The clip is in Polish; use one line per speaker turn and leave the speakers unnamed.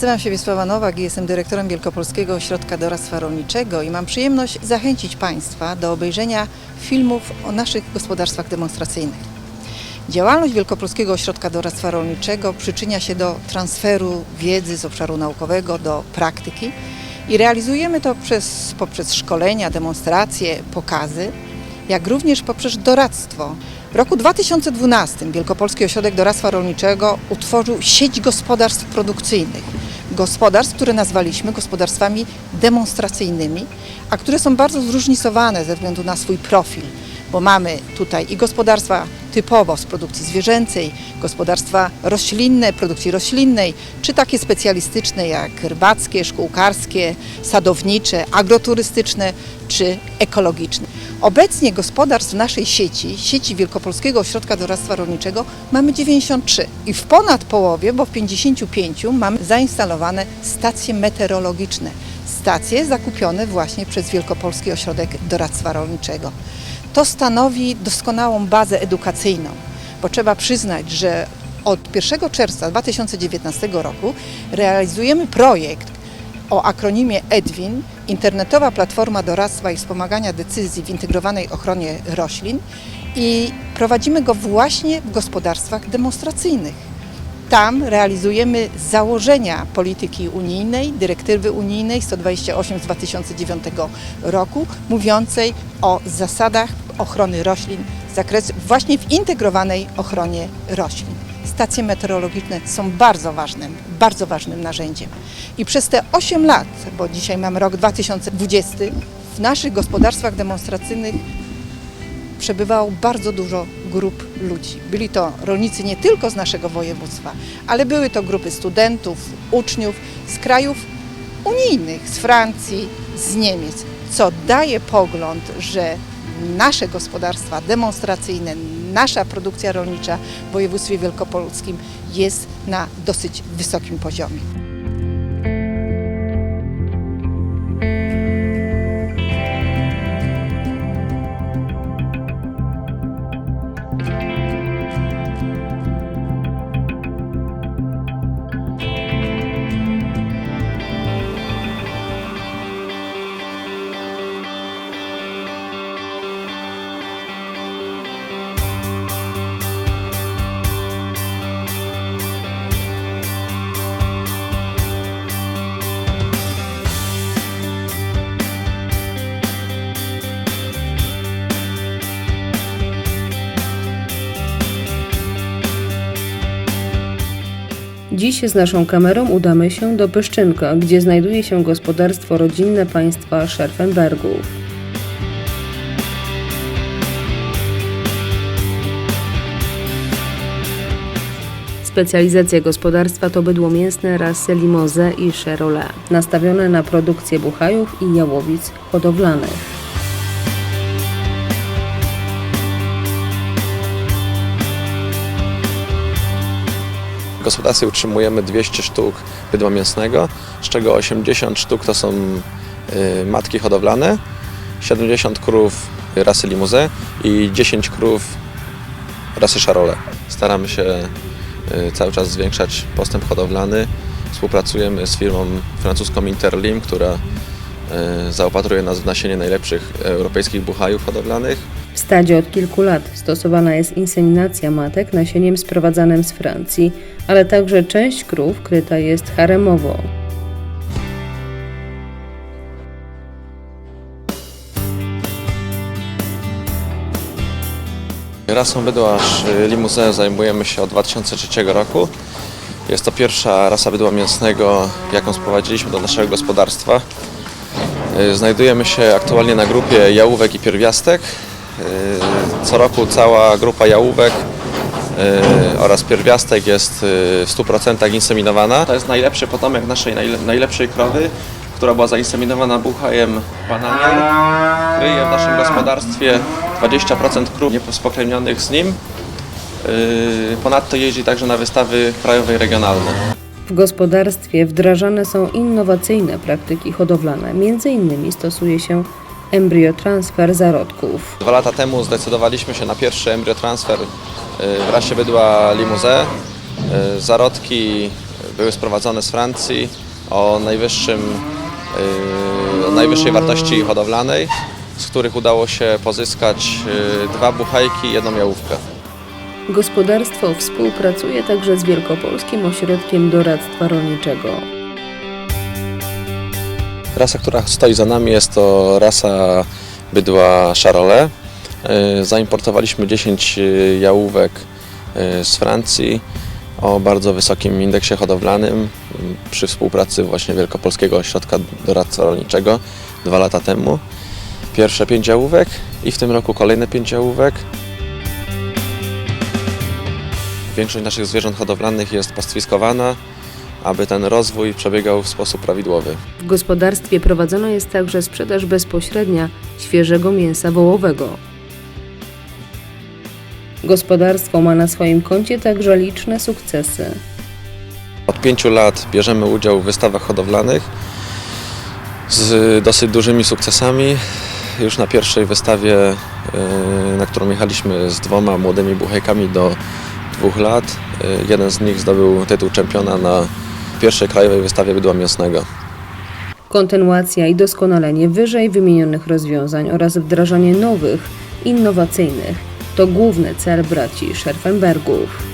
Nazywam się Wiesława Nowak i jestem dyrektorem Wielkopolskiego Ośrodka Doradztwa Rolniczego i mam przyjemność zachęcić Państwa do obejrzenia filmów o naszych gospodarstwach demonstracyjnych. Działalność Wielkopolskiego Ośrodka Doradztwa Rolniczego przyczynia się do transferu wiedzy z obszaru naukowego do praktyki i realizujemy to przez, poprzez szkolenia, demonstracje, pokazy, jak również poprzez doradztwo. W roku 2012 Wielkopolski Ośrodek Doradztwa Rolniczego utworzył sieć gospodarstw produkcyjnych. Gospodarstw, które nazwaliśmy gospodarstwami demonstracyjnymi, a które są bardzo zróżnicowane ze względu na swój profil, bo mamy tutaj i gospodarstwa typowo z produkcji zwierzęcej, gospodarstwa roślinne, produkcji roślinnej, czy takie specjalistyczne jak rybackie, szkółkarskie, sadownicze, agroturystyczne czy ekologiczne. Obecnie gospodarstw w naszej sieci, sieci Wielkopolskiego Ośrodka Doradztwa Rolniczego mamy 93 i w ponad połowie, bo w 55 mamy zainstalowane stacje meteorologiczne. Stacje zakupione właśnie przez Wielkopolski Ośrodek Doradztwa Rolniczego. To stanowi doskonałą bazę edukacyjną, bo trzeba przyznać, że od 1 czerwca 2019 roku realizujemy projekt o akronimie EDWIN, Internetowa Platforma Doradztwa i Wspomagania Decyzji w Integrowanej Ochronie Roślin i prowadzimy go właśnie w gospodarstwach demonstracyjnych. Tam realizujemy założenia polityki unijnej, dyrektywy unijnej 128 z 2009 roku, mówiącej o zasadach ochrony roślin z zakresu właśnie w integrowanej ochronie roślin. Stacje meteorologiczne są bardzo ważnym, bardzo ważnym narzędziem. I przez te 8 lat, bo dzisiaj mamy rok 2020, w naszych gospodarstwach demonstracyjnych przebywało bardzo dużo grup ludzi. Byli to rolnicy nie tylko z naszego województwa, ale były to grupy studentów, uczniów z krajów unijnych, z Francji, z Niemiec, co daje pogląd, że nasze gospodarstwa demonstracyjne, nasza produkcja rolnicza w województwie wielkopolskim jest na dosyć wysokim poziomie.
Dziś z naszą kamerą udamy się do Pyszczynka, gdzie znajduje się gospodarstwo rodzinne państwa Szerfenbergów. Specjalizacja gospodarstwa to bydło mięsne rasy Limoze i Cherolet, nastawione na produkcję buchajów i jałowic hodowlanych.
W gospodarstwie utrzymujemy 200 sztuk bydła mięsnego, z czego 80 sztuk to są y, matki hodowlane, 70 krów rasy Limousin i 10 krów rasy Charolais. Staramy się y, cały czas zwiększać postęp hodowlany. Współpracujemy z firmą francuską Interlim, która y, zaopatruje nas w nasienie najlepszych europejskich buchajów hodowlanych.
W stadzie od kilku lat stosowana jest inseminacja matek nasieniem sprowadzanym z Francji, ale także część krów kryta jest haremowo.
Rasą bydła Limousin zajmujemy się od 2003 roku. Jest to pierwsza rasa bydła mięsnego, jaką sprowadziliśmy do naszego gospodarstwa. Znajdujemy się aktualnie na grupie jałówek i pierwiastek. Y, Co roku cała grupa jałówek y, oraz pierwiastek jest y, w 100% inseminowana. To jest najlepszy potomek naszej najle- najlepszej krowy, która była zainseminowana buchajem bananier. Kryje w naszym gospodarstwie 20% krów niespokrewnionych z nim. Ponadto jeździ także na wystawy krajowe i regionalne.
W gospodarstwie wdrażane są innowacyjne praktyki hodowlane, między innymi stosuje się embriotransfer zarodków.
Dwa lata temu zdecydowaliśmy się na pierwszy embriotransfer yy, w rasie bydła Limousin. Yy, Zarodki były sprowadzone z Francji o najwyższym, y, o najwyższej wartości hodowlanej, z których udało się pozyskać y, dwa buchajki i jedną jałówkę.
Gospodarstwo współpracuje także z Wielkopolskim Ośrodkiem Doradztwa Rolniczego.
Rasa, która stoi za nami jest to rasa bydła Charolais. Y, Zaimportowaliśmy 10 jałówek y, z Francji o bardzo wysokim indeksie hodowlanym przy współpracy właśnie Wielkopolskiego Ośrodka Doradztwa Rolniczego dwa lata temu. Pierwsze 5 jałówek i w tym roku kolejne 5 jałówek. Większość naszych zwierząt hodowlanych jest pastwiskowana, aby ten rozwój przebiegał w sposób prawidłowy.
W gospodarstwie prowadzona jest także sprzedaż bezpośrednia świeżego mięsa wołowego. Gospodarstwo ma na swoim koncie także liczne sukcesy.
Od pięciu lat bierzemy udział w wystawach hodowlanych z dosyć dużymi sukcesami. Już na pierwszej wystawie, yy, na którą jechaliśmy z dwoma młodymi buchajkami do dwóch lat, yy, jeden z nich zdobył tytuł czempiona na pierwszej krajowej wystawie bydła mięsnego.
Kontynuacja i doskonalenie wyżej wymienionych rozwiązań oraz wdrażanie nowych, innowacyjnych to główny cel braci Szerfenbergów.